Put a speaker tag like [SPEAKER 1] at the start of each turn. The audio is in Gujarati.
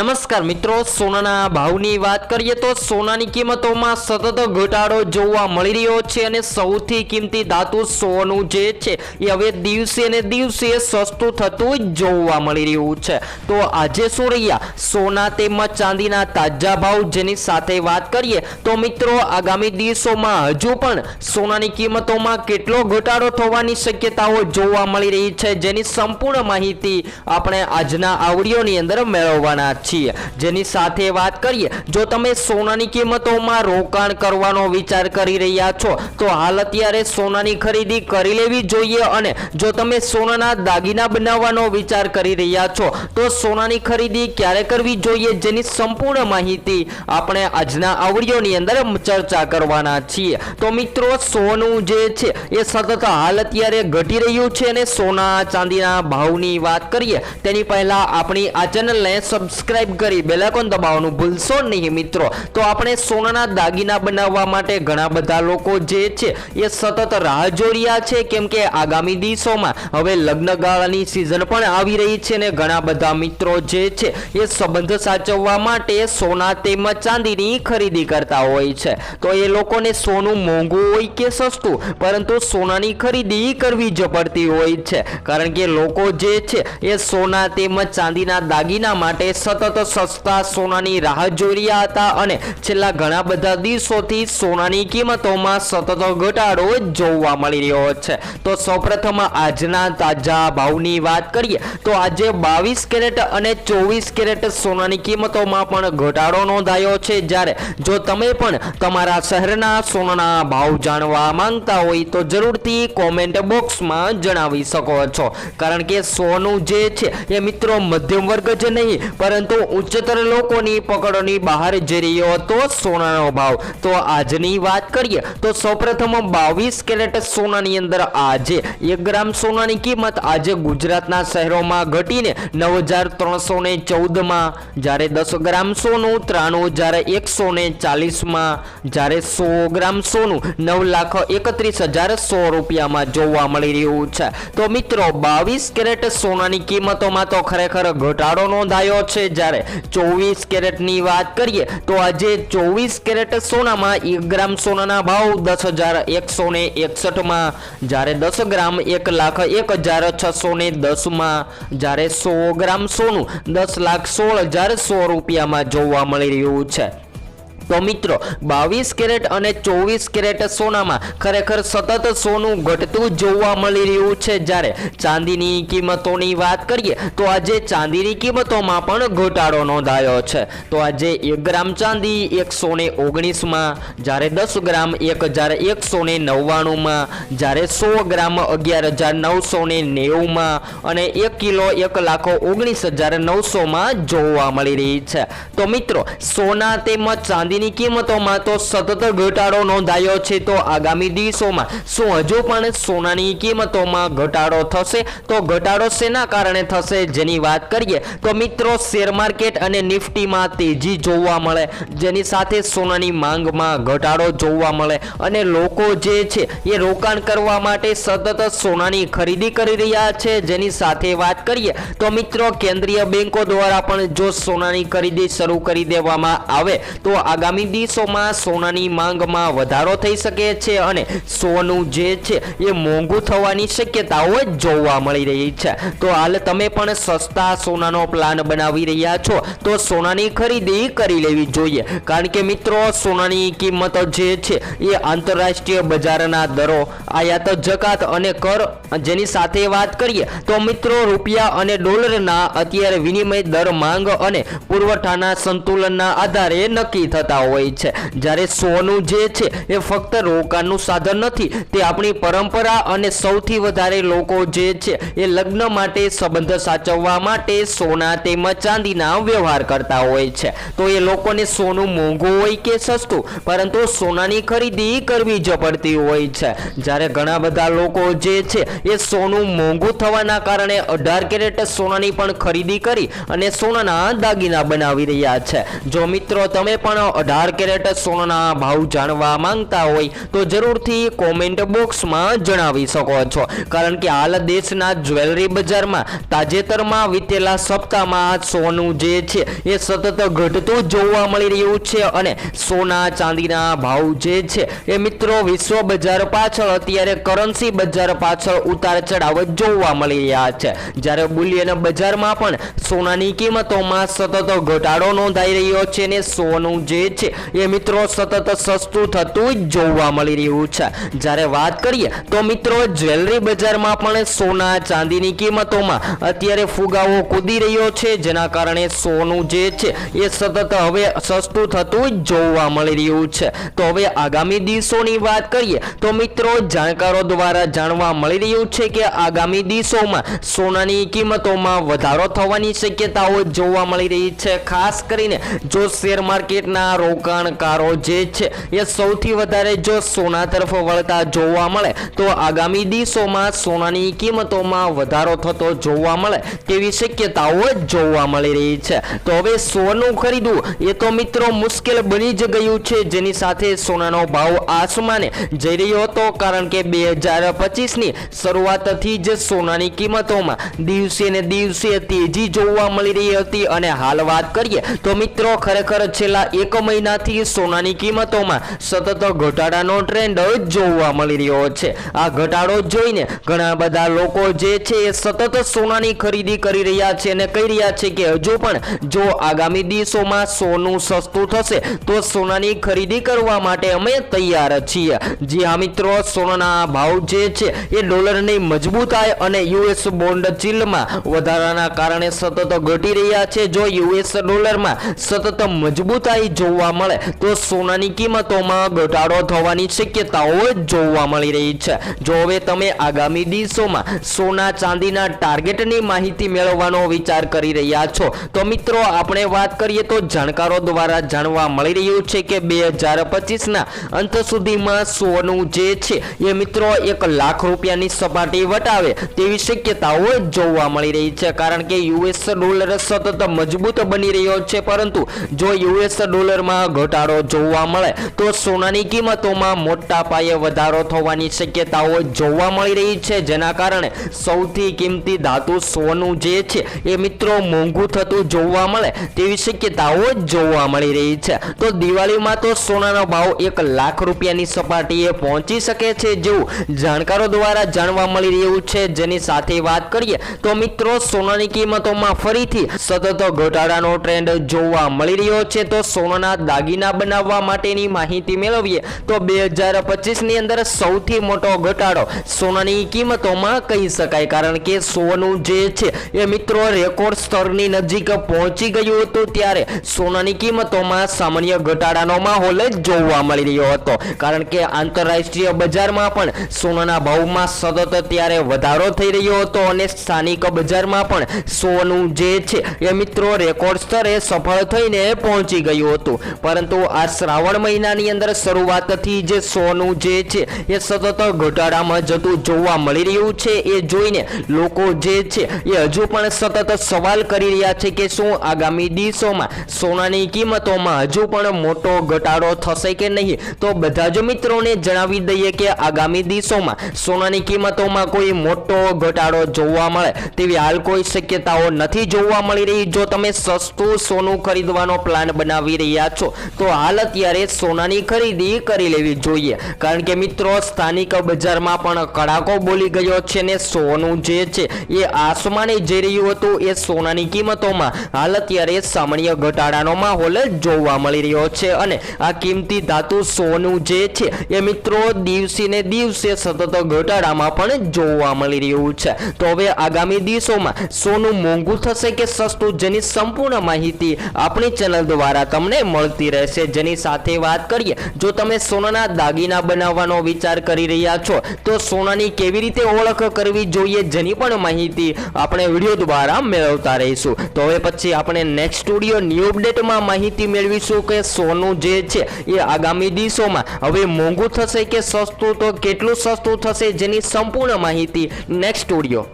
[SPEAKER 1] નમસ્કાર મિત્રો, સોનાના ભાવની વાત કરીએ તો સોનાની કિંમતોમાં સતત ઘટાડો જોવા મળી રહ્યો છે અને સૌથી કિંમતી ધાતુ સોનું જે છે, એ હવે દિવસે ને દિવસે સસ્તું થતું જોવા મળી રહ્યું છે. તો આજે શું રહ્યા? સોના તેમજ ચાંદીના તાજા ભાવ જેની સાથે વાત કરીએ તો મિત્રો, આગામી દિવસોમાં હજુ પણ સોનાની કિંમતોમાં કેટલો ઘટાડો થવાની શક્યતાઓ જોવા મળી રહી છે, જેની સંપૂર્ણ માહિતી આપણે આજના આવડીઓની અંદર મેળવવાના છીએ. જેની સાથે વાત કરીએ, જો તમે સોનાની કિંમતોમાં રોકાણ કરવાનો વિચાર કરી રહ્યા છો, તો હાલ અત્યારે સોનાની ખરીદી કરી લેવી જોઈએ અને જો તમે સોનાના દાગીના બનાવવાનો વિચાર કરી રહ્યા છો, તો સોનાની ખરીદી ક્યારે કરવી જોઈએ જેની સંપૂર્ણ માહિતી આપણે આજના આવડીઓની અંદર ચર્ચા કરવાના છીએ. તો મિત્રો, સોનું જે છે, એ સતત હાલ અત્યારે ઘટી રહ્યું છે અને સોના ચાંદીના ભાવની વાત કરીએ, તેની પહેલા આપણી આ ચેનલને સબસ્ક્રાઇબ કરી બેલાઇકોન દબાવવાનું ભૂલશો નહીં મિત્રો. તો આપણે સોનાના દાગીના બનાવવા માટે ઘણા બધા લોકો જે છે, એ સતત રાહ જોઈ રહ્યા છે, કેમ કે આગામી દિવસોમાં હવે લગ્નગાળાની સિઝન પણ આવી રહી છે ને ઘણા બધા મિત્રો જે છે, એ સંબંધ સાચવવા માટે સોના તેમજ ચાંદીની ખરીદી કરતા હોય છે. તો એ લોકોને સોનું મોંઘું હોય કે સસ્તું, પરંતુ સોનાની ખરીદી કરવી જ પડતી હોય છે. કારણ કે લોકો જે છે, એ સોના તેમજ ચાંદીના દાગીના માટે સતત સસ્તા સોનાની રાહ જોઈ રહ્યા હતા અને છેલ્લા ઘણા બધા દિવસોથી સોનાની કિંમતોમાં સતત ઘટાડો જોવા મળી રહ્યો છે. તો સૌપ્રથમ આજના તાજા ભાવની વાત કરીએ, તો આજે બાવીસ કેરેટ અને ચોવીસ કેરેટ સોનાની કિંમતોમાં પણ ઘટાડો નોંધાયો છે. જ્યારે જો તમે પણ તમારા શહેરના સોનાના ભાવ જાણવા માંગતા હોય તો જરૂરથી કોમેન્ટ બોક્સમાં જણાવી શકો છો. કારણ કે સોનું જે છે, એ મિત્રો મધ્યમ વર્ગ જ નહીં, પરંતુ ઉચ્ચતર લોકોની પકડોની બહાર જઈ રહ્યો હતો સોનાનો ભાવ. તો આજની વાત કરીએ તો સૌપ્રથમ બાવીસ કેરેટ સોનાની અંદર આજે એક ગ્રામ સોનાની કિંમત આજે ગુજરાતના શહેરોમાં ઘટીને નવ હજાર ત્રણસો ચૌદમાં. જ્યારે દસ ગ્રામ સોનું, ત્રાણું જ્યારે એકસો ચાલીસમાં. જ્યારે સો ગ્રામ સોનું, નવ લાખ એકત્રીસ હજાર સો રૂપિયામાં જોવા મળી રહ્યું છે. તો મિત્રો, બાવીસ કેરેટ સોનાની કિંમતોમાં તો ખરેખર ઘટાડો નોંધાયો છે. જ્યારે ચોવીસ કેરેટની વાત કરીએ, તો આજે ચોવીસ કેરેટ સોનામાં એક ગ્રામ સોનાના ભાવ દસ હજાર એકસો ને એકસઠમાં. જ્યારે દસ ગ્રામ એક લાખ એક હજાર છસો ને દસમાં. જ્યારે સો ગ્રામ સોનું દસ લાખ સોળ હજાર સો રૂપિયામાં જોવા મળી રહ્યું છે. તો મિત્રો બાવીસ કેરેટ અને ચોવીસ કેરેટ સોનામાં ખરેખર સતત સોનું ઘટતું જોવા મળી રહ્યું છે. જ્યારે ચાંદીની કિંમતોની વાત કરીએ, તો આજે ચાંદીની કિંમતોમાં પણ ઘટાડો નોંધાયો છે. તો આજે એક ગ્રામ ચાંદી એકસો ને ઓગણીસમાં, જ્યારે દસ ગ્રામ એક હજાર એકસો ને નવ્વાણુંમાં, જ્યારે સો ગ્રામ અગિયાર હજાર નવસો ને નેવુંમાં અને એક કિલો એક લાખો ઓગણીસ હજાર નવસોમાં જોવા મળી રહી છે. તો મિત્રો, સોના તેમજ ચાંદી ચાંદીની કિંમતોમાં તો સતત ઘટાડો નોંધાયો છે. તો આગામી દિવસોમાં શું હજુ પણ સોનાની કિંમતોમાં ઘટાડો થશે? તો ઘટાડો શેના કારણે થશે જેની વાત કરીએ, તો મિત્રો શેર માર્કેટ અને નિફ્ટીમાં તેજી જોવા મળે, જેની સાથે સોનાની માંગમાં ઘટાડો જોવા મળે. અને લોકો જે છે, એ રોકાણ કરવા માટે સતત સોનાની ખરીદી કરી રહ્યા છે. જેની સાથે વાત કરીએ, તો મિત્રો કેન્દ્રીય બેંકો દ્વારા પણ જો સોનાની ખરીદી શરૂ કરી દેવામાં આવે, તો આગામી દિવસોમાં સોનાની માંગમાં વધારો થઈ શકે છે અને સોનું જે છે એ મોંઘું થવાની શક્યતાઓ જોવા મળી રહી છે. તો હાલ તમે પણ સસ્તા સોનાનો પ્લાન બનાવી રહ્યા છો, તો સોનાની ખરીદી કરી લેવી જોઈએ. કારણ કે મિત્રો, સોનાની કિંમત જે છે એ આંતરરાષ્ટ્રીય બજારના દરો, આયાત જકાત અને કર જેની સાથે વાત કરીએ તો મિત્રો રૂપિયા અને ડોલરના અત્યારે વિનિમય દર માંગ અને પુરવઠાના સંતુલનના આધારે નક્કી થતા હોય છે. જ્યારે સોનું જે છે એ ફક્ત રોકાણનું સાધન નથી, તે આપણી પરંપરા અને સૌથી વધારે લોકો જે છે એ લગ્ન માટે સંબંધ સાચવવા માટે સોના તેમજ ચાંદીના વ્યવહાર કરતા હોય છે. તો એ લોકોને સોનું મોંઘું હોય કે સસ્તું, પરંતુ સોનાની ખરીદી કરવી જ પડતી હોય છે. જ્યારે ઘણા બધા લોકો જે છે એ સોનું મોંઘું થવાના કારણે અઢાર કેરેટ સોનાની પણ ખરીદી કરી અને સોનાના દાગીના બનાવી રહ્યા છે. જો મિત્રો તમે પણ અઢાર કેરેટ સોનાના ભાવ જાણવા માંગતા હોય, તો જરૂરથી કોમેન્ટ બોક્સમાં જણાવી શકો છો. કારણ કે હાલ દેશના જ્વેલરી બજારમાં તાજેતરમાં વીતેલા સપ્તાહમાં સોનું જે છે, એ સતત ઘટતું જોવા મળી રહ્યું છે અને સોના ચાંદીના ભાવ જે છે, એ મિત્રો વિશ્વ બજાર પાછળ, અત્યારે કરન્સી બજાર પાછળ ઉતાર ચઢાવ જોવા મળી રહ્યા છે. જ્યારે બુલિયન બજારમાં પણ સોનાની કિંમતોમાં સતત ઘટાડો નોંધાઈ રહ્યો છે ને સોનું જે છે એ મિત્રો સતત સસ્તું થતું જ જોવા મળી રહ્યું છે. જ્યારે વાત કરીએ તો મિત્રો જ્વેલરી બજારમાં પણ સોના ચાંદીની કિંમતોમાં અત્યારે ફુગાવો કૂદી રહ્યો છે. જેના કારણે સોનું જે છે એ સતત હવે સસ્તું થતું જ જોવા મળી રહ્યું છે. તો હવે આગામી દિવસોની વાત કરીએ તો મિત્રો જાણકારો દ્વારા જાણવા મળી રહ્યું છે કે આગામી દિવસોમાં સોનાની કિંમતોમાં વધારો થવાની શક્યતાઓ જોવા મળી રહી છે. ખાસ કરીને જો શેર માર્કેટના રોકાણકારો જે છે, એ સૌથી વધારે જો સોના તરફ વળતા જોવા મળે, તો આગામી દિવસોમાં સોનાની કિંમતોમાં વધારો થતો જોવા મળે તેવી શક્યતાઓ જોવા મળી રહી છે. તો હવે સોનું ખરીદવું, એ તો મિત્રો મુશ્કેલ બની જ ગયું છે. જેની સાથે સોનાનો ભાવ આસમાને જઈ રહ્યો હતો, કારણ કે બે હજાર પચીસની શરૂઆતથી જ સોનાની કિંમતોમાં દિવસે ને દિવસે તેજી જોવા મળી રહી હતી. અને હાલ વાત કરીએ તો મિત્રો, ખરેખર છેલ્લા એક મહિનાથી સોનાની કિંમતોમાં સતત ઘટાડાનો ટ્રેન્ડ જોવા મળી રહ્યો છે. આ ઘટાડો જોઈને ઘણા બધા લોકો જે છે એ સતત સોનાની ખરીદી કરી રહ્યા છે અને કહી રહ્યા છે કે હજુ પણ જો આગામી દિવસોમાં સોનું સસ્તું થશે, તો સોનાની ખરીદી કરવા માટે અમે તૈયાર છીએ. જી હા મિત્રો, સોનાના ભાવ જે છે એ ડોલરની મજબૂતાઈ અને યુએસ બોન્ડ ચીલમાં વધારાના કારણે સતત ઘટી રહ્યા છે. જો યુએસ ડોલરમાં સતત મજબૂતાઈ જોવા મળે, તો સોનાની કિંમતોમાં ઘટાડો થવાની શક્યતાઓ જોવા મળી રહી છે. જો હવે તમે આગામી દિવસોમાં સોના ચાંદીના ટાર્ગેટની માહિતી મેળવવાનો વિચાર કરી રહ્યા છો, તો મિત્રો આપણે વાત કરીએ તો જાણકારો દ્વારા જાણવા મળી રહ્યું છે કે બે હજાર પચીસના અંત સુધીમાં સોનું જે છે, એ મિત્રો એક લાખ રૂપિયાની સપાટી વટાવે તેવી શક્યતાઓ જોવા મળી રહી છે. કારણ કે યુએસ ડોલર સતત મજબૂત બની રહ્યો છે. પરંતુ જો યુએસ ડોલરમાં ઘટાડો જોવા મળે, તો સોનાની કિંમતોમાં મોટા પાયે વધારો થવાની શક્યતાઓ જોવા મળી રહી છે. જેના કારણે સૌથી કિંમતી ધાતુ સોનું જે છે, એ મિત્રો મોંઘું થતું જોવા મળે તેવી શક્યતાઓ જોવા મળી રહી છે. તો દિવાળીમાં તો સોનાનો ભાવ એક લાખ રૂપિયાની સપાટીએ પહોંચી શકે છે જેવું જાણકારો દ્વારા જાણવા મળી રહ્યું છે. જેની સાથે વાત કરીએ તો મિત્રો, સોનાની કિંમતોમાં ફરીથી સતત ઘટાડાનો ટ્રેન્ડ જોવા મળી રહ્યો છે. તો સોનાના દાગીના બનાવવા માટેની માહિતી મેળવીએ તો બે હજાર પચીસની અંદર સૌથી મોટો ઘટાડો સોનાની કિંમતોમાં કહી શકાય. કારણ કે સોનું જે છે એ મિત્રો રેકોર્ડ સ્તરની નજીક પહોંચી ગયું હતું ત્યારે સોનાની કિંમતોમાં સામાન્ય ઘટાડાનો માહોલ જ જોવા મળી રહ્યો હતો. કારણ કે આંતરરાષ્ટ્રીય બજારમાં પણ સોનાના ભાવમાં સતત ત્યારે વધારો થઈ રહ્યો હતો અને સ્થાનિક બજારમાં પણ સોનું જે છે એ મિત્રો રેકોર્ડ સ્તરે સફળ થઈને પહોંચી ગયું હતું. પરંતુ આ શ્રાવણ મહિનાની અંદર શરૂઆતથી જે સોનું જે છે એ સતત ઘટાડામાં જતું જોવા મળી રહ્યું છે એ જોઈને લોકો જે છે એ હજુ પણ સતત સવાલ કરી રહ્યા છે કે શું આગામી દિવસોમાં સોનાની કિંમતોમાં હજુ પણ મોટો ઘટાડો થશે કે નહીં? તો બધા જ મિત્રોને જણાવી દઈએ કે આગામી દિવસોમાં સોનાની કિંમતોમાં કોઈ મોટો ઘટાડો જોવા મળે તેવી હાલ કોઈ શક્યતાઓ નથી જોવા મળી રહી. જો તમે સસ્તું સોનું ખરીદવાનો પ્લાન બનાવી રહ્યા છો, તો હાલ અત્યારે સોનાની ખરીદી કરી લેવી જોઈએ. કારણ કે મિત્રો, સ્થાનિક બજારમાં પણ કડાકો બોલી ગયો છે ને સોનું જે છે, એ આસમાને જઈ રહ્યું હતું. એ સોનાની કિંમતોમાં હાલ અત્યારે સામાન્ય ઘટાડાનો માહોલ જોવા મળી રહ્યો છે અને આ કિંમતી ધાતુ સોનું જે છે, એ મિત્રો દિવસે ને દિવસે સતત ઘટાડામાં પણ જોવા મળી રહ્યું છે. તો હવે આગામી દિવસોમાં સોનું મોંઘું થશે કે સસ્તું જેની સંપૂર્ણ માહિતી આપણી ચેનલ દ્વારા તમને મળતી રહેશે. જેની સાથે વાત કરીએ, જો તમે સોનાના દાગીના બનાવવાનો વિચાર કરી રહ્યા છો, તો સોનાની કેવી રીતે ઓળખ કરવી જોઈએ જેની પણ માહિતી આપણે વીડિયો દ્વારા મેળવતા રહીશું. તો હવે પછી આપણે નેક્સ્ટ સ્ટુડિયો ન્યૂ અપડેટમાં માહિતી મેળવીશું કે સોનું જે છે એ આગામી દિવસોમાં હવે મોંઘું થશે કે સસ્તું, તો કેટલું સસ્તું થશે જેની સંપૂર્ણ માહિતી નેક્સ્ટ સ્ટુડિયો